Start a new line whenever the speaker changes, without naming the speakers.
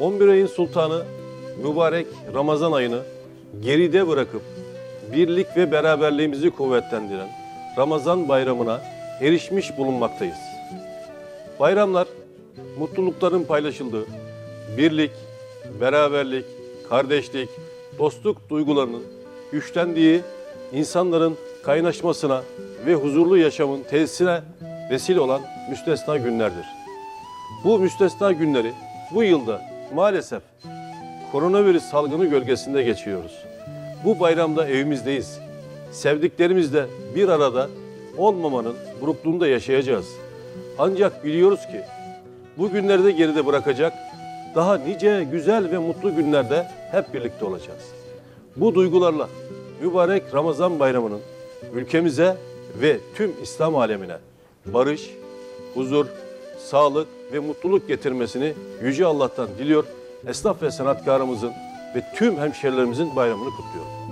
11 ayın sultanı mübarek Ramazan ayını geride bırakıp birlik ve beraberliğimizi kuvvetlendiren Ramazan bayramına erişmiş bulunmaktayız. Bayramlar mutlulukların paylaşıldığı, birlik, beraberlik, kardeşlik, dostluk duygularının güçlendiği, insanların kaynaşmasına ve huzurlu yaşamın tesisine vesile olan müstesna günlerdir. Bu müstesna günleri bu yılda maalesef koronavirüs salgını gölgesinde geçiyoruz. Bu bayramda evimizdeyiz. Sevdiklerimizle bir arada olmamanın burukluğunda yaşayacağız. Ancak biliyoruz ki bu günleri de geride bırakacak, daha nice güzel ve mutlu günlerde hep birlikte olacağız. Bu duygularla mübarek Ramazan bayramının ülkemize ve tüm İslam alemine barış, huzur, sağlık ve mutluluk getirmesini Yüce Allah'tan diliyor. Esnaf ve sanatkarımızın ve tüm hemşerilerimizin bayramını kutluyorum.